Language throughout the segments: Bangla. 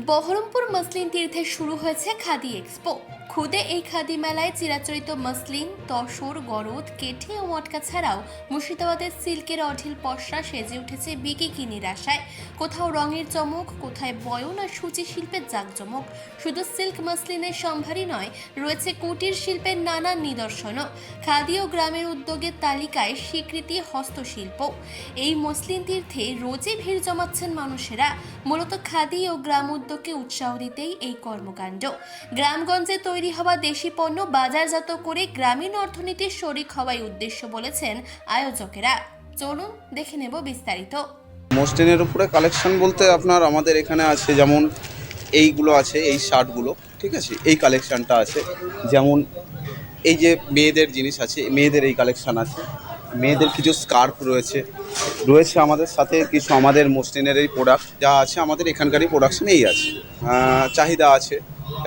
বহরমপুর মসলিন তীর্থে শুরু হয়েছে খাদি এক্সপো। খুদে এই খাদি মেলায় চিরাচরিত মসলিন, তসর, গরদ, কেঠে ও মটকা ছাড়াও মুর্শিদাবাদের সিল্কের অঢিল পশরা সেজে উঠেছে বিকিকিনির আশায়। কোথাও রঙের চমক, কোথায় বয়ন আর সূচি শিল্পের জাঁকজমক। শুধু সিল্ক মসলিনের সম্ভারই নয়, রয়েছে কুটির শিল্পের নানান নিদর্শনও। খাদি ও গ্রামের উদ্যোগের তালিকায় স্বীকৃতি হস্তশিল্প। এই মসলিন তীর্থে রোজই ভিড় জমাচ্ছেন মানুষেরা। মূলত খাদি ও গ্রাম উদ্যোগকে উৎসাহ দিতেই এই কর্মকাণ্ড। গ্রামগঞ্জে তৈরি হওয়া দেশি পণ্য বাজারজাত করে গ্রামীণ অর্থনীতির শরিক হওয়াই উদ্দেশ্য বলেছেন আয়োজকেরা। চলুন দেখে নেব বিস্তারিত। মসলিনের উপরে কালেকশন বলতে আপনার আমাদের এখানে আছে যেমন এইগুলো আছে, এই শার্টগুলো, ঠিক আছে? এই কালেকশানটা আছে। যেমন এই যে মেয়েদের জিনিস আছে, মেয়েদের এই কালেকশান আছে। মেয়েদের কিছু স্কার্ফ রয়েছে। রয়েছে আমাদের সাথে কিছু আমাদের মসলিনের এই প্রোডাক্ট যা আছে আমাদের এখানকারই প্রোডাকশন এই আছে। চাহিদা আছে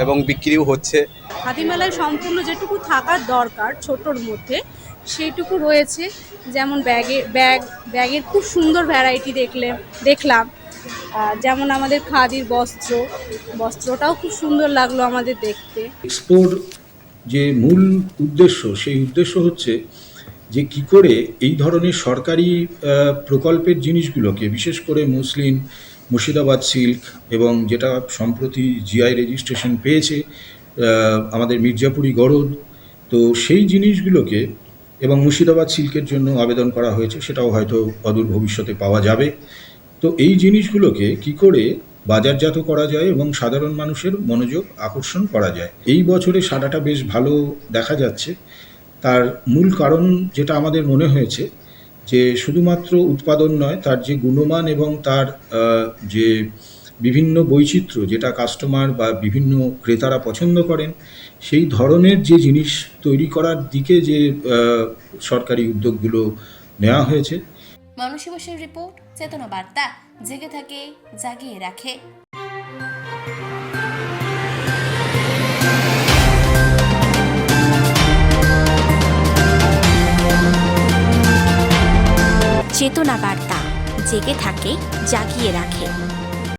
এবং বিক্রিও হচ্ছে। খাদি মেলায় সম্পূর্ণ যেটুকু থাকার দরকার ছোটোর মধ্যে, সেইটুকু রয়েছে। যেমন ব্যাগে ব্যাগ ব্যাগের খুব সুন্দর ভ্যারাইটি দেখলে দেখলাম। যেমন আমাদের খাদির বস্ত্র। বস্ত্রটাও খুব সুন্দর লাগল আমাদের দেখতে। এক্সপোর যে মূল উদ্দেশ্য, সেই উদ্দেশ্য হচ্ছে যে কি করে এই ধরনের সরকারি প্রকল্পের জিনিসগুলোকে, বিশেষ করে মুসলিম মুর্শিদাবাদ সিল্ক এবং যেটা সম্প্রতি জিআই রেজিস্ট্রেশন পেয়েছে আমাদের মির্জাপুরি গরদ। তো সেই জিনিসগুলোকে এবং মুর্শিদাবাদ সিল্কের জন্য আবেদন করা হয়েছে, সেটাও হয়তো অদূর ভবিষ্যতে পাওয়া যাবে। তো এই জিনিসগুলোকে কি করে বাজারজাত করা যায় এবং সাধারণ মানুষের মনোযোগ আকর্ষণ করা যায়? এই বছরে সাদাটা বেশ ভালো দেখা যাচ্ছে। তার মূল কারণ যেটা আমাদের মনে হয়েছে, যে শুধুমাত্র উৎপাদন নয়, তার যে গুণমান এবং তার যে বিভিন্ন বৈচিত্র্য যেটা কাস্টমার বা বিভিন্ন ক্রেতারা পছন্দ করেন, সেই ধরনের যে জিনিস তৈরি করার দিকে যে সরকারি উদ্যোগগুলো নেওয়া হয়েছে। মানুষী বসের রিপোর্ট, চেতনা বার্তা, জেগে থাকে, জাগিয়ে রাখে। চেতনা বার্তা, জেগে থাকে, জাগিয়ে রাখে।